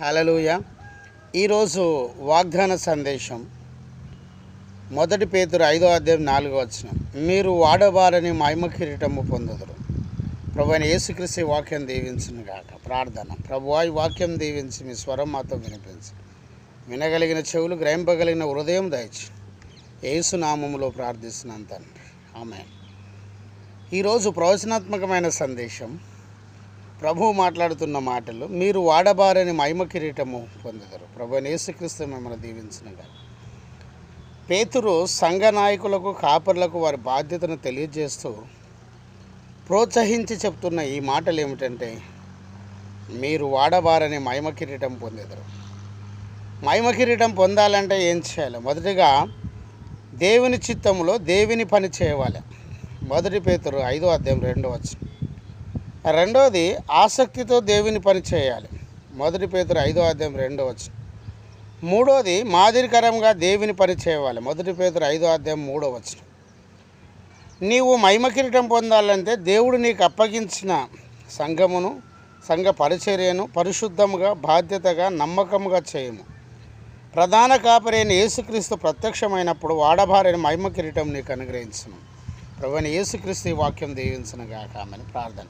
హలలుయ ఈరోజు వాగ్దాన సందేశం. మొదటి పేతురు ఐదో అధ్యాయం నాలుగో వచ్చిన మీరు వాడబారని మహిమ కిరీటము పొందుదురు. ప్రభు అయిన యేసుక్రీస్తు వాక్యం దీవించును గాక. ప్రార్థన. ప్రభు ఈ వాక్యం దీవించి మీ స్వరం మాతో వినిపించి. వినగలిగిన చెవులు గ్రహింపగలిగిన హృదయం దయచి. యేసు నామములో ప్రార్థిస్తున్నాను తండ్రి. ఆమె ఈరోజు ప్రవచనాత్మకమైన సందేశం. ప్రభువు మాట్లాడుతున్న మాటలు మీరు వాడబారని మహిమ కిరీటము పొందుతారు ప్రభు అయిన యేసుక్రీస్తు మిమ్మల్ని దీవించినగా. పేతురు సంఘ నాయకులకు కాపర్లకు వారి బాధ్యతను తెలియజేస్తూ ప్రోత్సహించి చెప్తున్న ఈ మాటలు ఏమిటంటే మీరు వాడబారని మహిమ కిరీటం పొందేదరు. మహిమ కిరీటం పొందాలంటే ఏం చేయాలి? మొదటిగా దేవుని చిత్తంలో దేవుని పని చేయాలి. మొదటి పేతురు ఐదో అధ్యాయం రెండో వచ్చింది రెండోది ఆసక్తితో దేవుని పని చేయాలి. మొదటి పేతురు ఐదో అధ్యాయం రెండో వచ్చి మూడోది మాదిరికరంగా దేవుని పని చేయాలి. మొదటి పేతురు ఐదో అధ్యాయం మూడో వచ్చిన నీవు మహిమ కిరీటం పొందాలంటే దేవుడు నీకు అప్పగించిన సంఘమును సంఘ పరిచర్యను పరిశుద్ధముగా బాధ్యతగా నమ్మకముగా చేయము. ప్రధాన కాపరైన యేసుక్రీస్తు ప్రత్యక్షమైనప్పుడు వాడబారైన మహిమ కిరీటం నీకు అనుగ్రహించను. ప్రభుని యేసుక్రీస్తు ఈ వాక్యం దీవించను గాక ఆమెను. ప్రార్థన.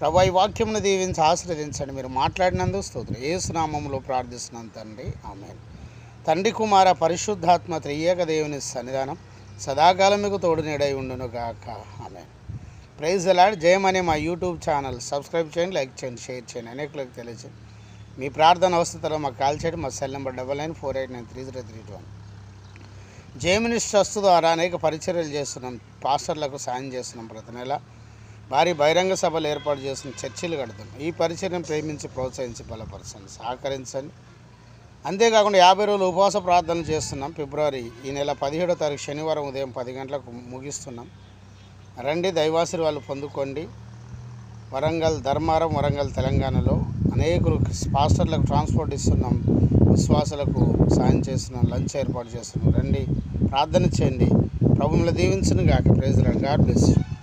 ప్రభు ఈ వాక్యమును దీవించి ఆశీర్వదించండి. మీరు మాట్లాడినందుకు స్తోత్రం. ఏసునామంలో ప్రార్థిస్తున్నాను తండ్రి. ఆమె తండ్రి కుమార పరిశుద్ధాత్మ త్రియేక దేవుని సన్నిధానం సదాకాలం మీకు తోడు నీడై ఉండును గాక. ఆమె ప్రైజ్ అలాడ్ జయమనే మా యూట్యూబ్ ఛానల్. సబ్స్క్రైబ్ చేయండి లైక్ చేయండి షేర్ చేయండి. అనేకులకు తెలియజేయండి. మీ ప్రార్థన అవసరతలో మాకు కాల్ చేయండి. మా cell number double nine four eight nine three zero three two one. Geminis trust ద్వారా అనేక పరిచర్యలు చేస్తున్నాం. పాస్టర్లకు సాయం చేస్తున్నాం. ప్రతి నెల భారీ బహిరంగ సభలు ఏర్పాటు చేసిన చర్చిలు కడుతున్నాం ఈ పరిచర్యను ప్రేమించి ప్రోత్సహించి బలపరచండి సహకరించండి. అంతేకాకుండా యాభై రోజులు ఉపవాస ప్రార్థన చేస్తున్నాం. ఫిబ్రవరి ఈ నెల పదిహేడో తారీఖు శనివారం ఉదయం పది గంటలకు ముగిస్తున్నాం. రండి దైవాశీర్వాదాలు పొందుకోండి. వరంగల్ ధర్మారం వరంగల్ తెలంగాణలో అనేకులు పాస్టర్లకు ట్రాన్స్పోర్ట్ ఇస్తున్నాం. విశ్వాసులకు సాయం చేస్తున్నాం లంచ్ ఏర్పాటు చేస్తున్నాం. రండి ప్రార్థన చేయండి. ప్రభువులు దీవించను గాక ప్రేజలాడు గాడ్ బ్లెస్ యూ.